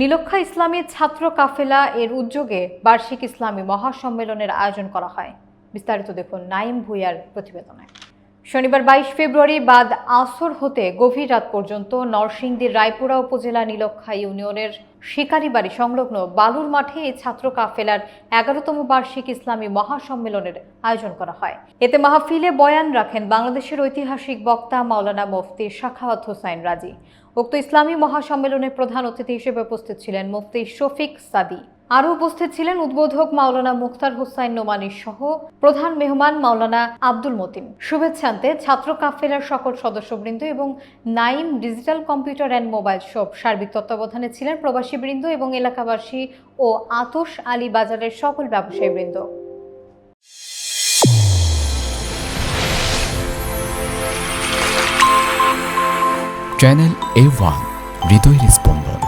নীলক্ষা ইসলামী ছাত্র কাফেলা এর উদ্যোগে বার্ষিক ইসলামী মহাসম্মেলনের আয়োজন করা হয়। বিস্তারিত দেখুন নাইম ভুইয়ার প্রতিবেদনে। শনিবার বাইশ ফেব্রুয়ারি বাদ আসর হতে গভীর রাত পর্যন্ত নরসিংদীর রায়পুরা উপজেলা নীলক্ষা ইউনিয়নের শিকারিবাড়ি সংলগ্ন বালুর মাঠে এই ছাত্র কাফেলার এগারোতম বার্ষিক ইসলামী মহাসম্মেলনের আয়োজন করা হয়। এতে মাহফিলে বয়ান রাখেন বাংলাদেশের ঐতিহাসিক বক্তা মাওলানা মুফতি শাখাওয়াত হোসাইন রাজি। উক্ত ইসলামী মহাসম্মেলনের প্রধান অতিথি হিসেবে উপস্থিত ছিলেন মুফতি শফিক সাদি। আরও উপস্থিত ছিলেন উদ্বোধক মাওলানা মুখতার হোসাইন নোমানি সহ প্রধান মেহমান মাওলানা আব্দুল মতিন। শুভেচ্ছান্তে ছাত্র কাফেলার সকল সদস্যবৃন্দ এবং Naim digital computer and mobile shop সার্বিক তত্ত্বাবধানে ছিলেন প্রবাসীবৃন্দ এবং এলাকাবাসী ও আতস আলী বাজারের সকল ব্যবসায়ীবৃন্দ। চ্যানেল এ ওয়ান হৃদয়ের স্পন্দন